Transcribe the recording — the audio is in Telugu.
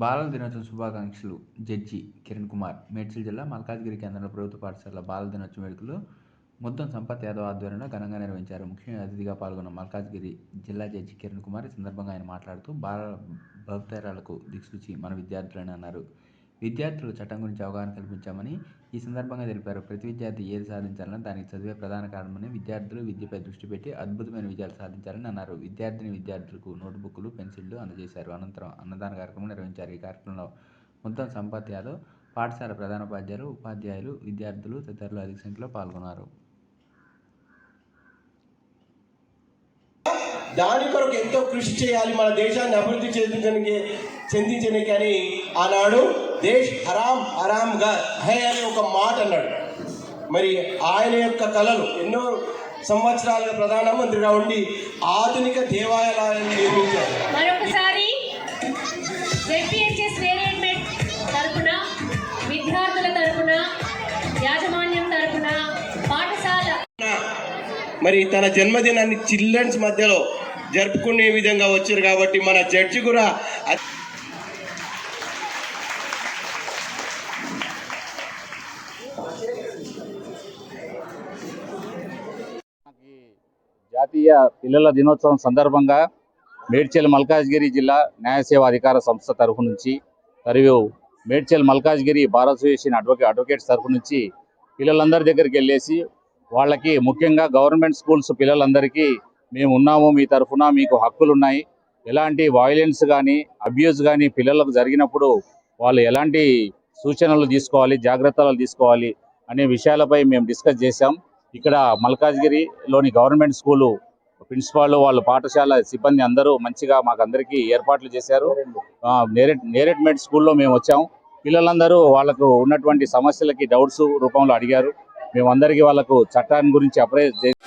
బాలల దినోత్సవ శుభాకాంక్షలు. జడ్జి కిరణ్ కుమార్ మేడ్చల్ జిల్లా మల్కాజ్గిరి కేంద్రంలో ప్రభుత్వ పాఠశాల బాలల దినోత్సవ వేడుకలు మొత్తం సంపత్ యాదవ్ ఆధ్వర్యంలో ఘనంగా నిర్వహించారు. ముఖ్య అతిథిగా పాల్గొన్న మల్కాజ్గిరి జిల్లా జడ్జి కిరణ్ కుమార్ ఈ సందర్భంగా ఆయన మాట్లాడుతూ బాలల భవితరాలకు దిక్సూచి మన విద్యార్థులని అన్నారు. విద్యార్థులు చట్టం గురించి అవగాహన కల్పించామని ఈ సందర్భంగా తెలిపారు. ప్రతి విద్యార్థి ఏది సాధించాలన్నా దానికి చదివే ప్రధాన కారణమని విద్యార్థులు విద్యపై దృష్టి పెట్టి అద్భుతమైన విజయాలు సాధించాలని అన్నారు. విద్యార్థిని విద్యార్థులకు నోట్బుక్లు పెన్సిళ్ళు అందజేశారు. అనంతరం అన్నదాన కార్యక్రమం నిర్వహించారు. ఈ కార్యక్రమంలో మొత్తం సంపాద్యాలు పాఠశాల ప్రధానోపాధ్యాయులు ఉపాధ్యాయులు విద్యార్థులు తదితరులు అధిక సంఖ్యలో పాల్గొన్నారు. దాని కొరకు ఎంతో కృషి చేయాలి మన దేశాన్ని అభివృద్ధి చెందించడానికి చెందించడానికి అని ఆనాడు దేశ్ హరాం హరాంగా హై అనే ఒక మాట అన్నాడు. మరి ఆయన యొక్క కళలు ఎన్నో సంవత్సరాలుగా ప్రధానమంత్రిగా ఉండి ఆధునిక దేవాలయాలను నిర్మించారు. మరొకసారి తరపున విద్యార్థుల తరపున యాజమాన్యం తరపున పాఠశాల మరి తన జన్మదినాన్ని చిల్డ్రన్స్ మధ్యలో జరుపుకునే విధంగా వచ్చారు కాబట్టి మన జడ్జి కూడా జాతీయ పిల్లల దినోత్సవం సందర్భంగా మేడ్చల్ మల్కాజ్గిరి జిల్లా న్యాయ సేవా అధికార సంస్థ తరఫు నుంచి మరియు Medchal Malkajgiri bar association అడ్వకే advocates తరఫు నుంచి పిల్లలందరి దగ్గరికి వెళ్ళేసి వాళ్ళకి ముఖ్యంగా గవర్నమెంట్ స్కూల్స్ పిల్లలందరికీ మేము ఉన్నాము మీ తరఫున మీకు హక్కులు ఉన్నాయి ఎలాంటి వాయిలెన్స్ కానీ అబ్యూస్ కానీ పిల్లలకు జరిగినప్పుడు వాళ్ళు ఎలాంటి సూచనలు తీసుకోవాలి జాగ్రత్తలు తీసుకోవాలి అనే విషయాలపై మేము డిస్కస్ చేశాం. ఇక్కడ మల్కాజ్గిరిలోని గవర్నమెంట్ స్కూలు ప్రిన్సిపాల్ వాళ్ళు పాఠశాల సిబ్బంది అందరూ మంచిగా మాకు అందరికీ ఏర్పాట్లు చేశారు. నేరెట్ నేరేట్ నేరేట్మెంట్ స్కూల్లో మేము వచ్చాము పిల్లలందరూ వాళ్ళకు ఉన్నటువంటి సమస్యలకి డౌట్స్ రూపంలో అడిగారు. మేమందరికీ వాళ్ళకు చట్టాన్ని గురించి అప్రైజ్ చేసి